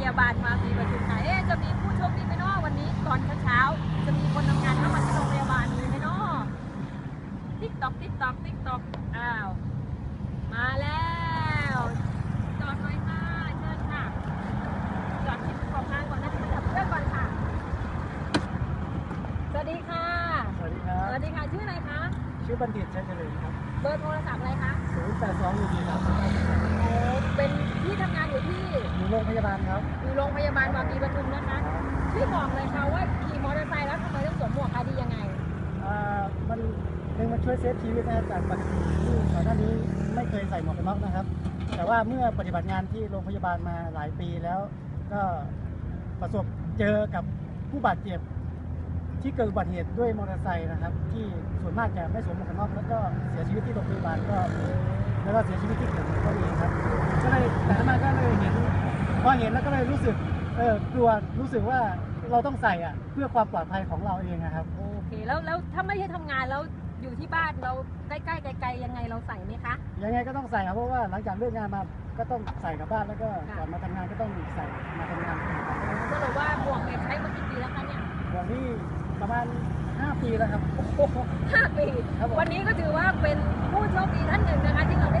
พยาบาลมาปีประชุมไหนจะมีผู้โชคดีไหมเนาะวันนี้ตอนเช้าจะมีคนทำงานเข้ามาที่โรงพยาบาลมีไหมเนาะติ๊กตอกติ๊กตอกติ๊กตอกอ้าวมาแล้วจอดน่อค่ะเชิญค่ะจอดที่ของทางก่อนนะคะจับเพื่อก่อนค่ะ สวัสดีค่ะสวัสดีครับ สวัสดีค่ะชื่ออะไรคะชื่อบัณฑิตชัยเฉลย์ครับเบอร์โทรศัพท์อะไรคะ0 8 2 1 4 3 9 รงพยาบาลครับ อยู่โรงพยาบาลวาปีปทุมนะคะช่วยบอกเลยค่ะว่าขี่มอเตอร์ไซค์แล้วทำไมต้องสวมหมวกคะดียังไง อ่า มันหนึ่งมันช่วยเซฟชีวิตนะครับจากปกติที่ก่อนหน้านี้ไม่เคยใส่หมวกกันน็อกนะครับ แต่ว่าเมื่อปฏิบัติงานที่โรงพยาบาลมาหลายปีแล้ว ก็ประสบเจอกับผู้บาดเจ็บ ที่เกิดอุบัติเหตุด้วยมอเตอร์ไซค์นะครับ ที่ส่วนมากจะไม่สวมหมวกกันน็อกแล้วก็เสียชีวิตที่โรงพยาบาลก็มีแล้วก็เสียชีวิตที่เกิดเหตุก็มีครับก็เลยแต่มาก็เลยเห็น พอเห็นแล้วก็เลยรู้สึกเออกลัวรู้สึกว่าเราต้องใส่อะเพื่อความปลอดภัยของเราเองนะครับ โอเคแล้วแล้วถ้าไม่ใช่ทำงานแล้วอยู่ที่บ้านเราใกล้ๆไกลๆยังไงเราใส่ไหมคะ ยังไงก็ต้องใส่ครับเพราะว่าหลังจากเลิกงานมาก็ต้องใส่กลับบ้านแล้วก็ค่ะ ก่อนมาทำงานก็ต้องใส่มาทำงานครับก็เลยว่าหมวกเนี่ยใช้มากี่ปีแล้วคะเนี่ยอย่างนี้ประมาณ 5 ปีแล้วครับ ห้าปี ครับผม วันนี้ก็ถือว่าเป็นผู้โชคดีท่านหนึ่งนะคะที่เราได้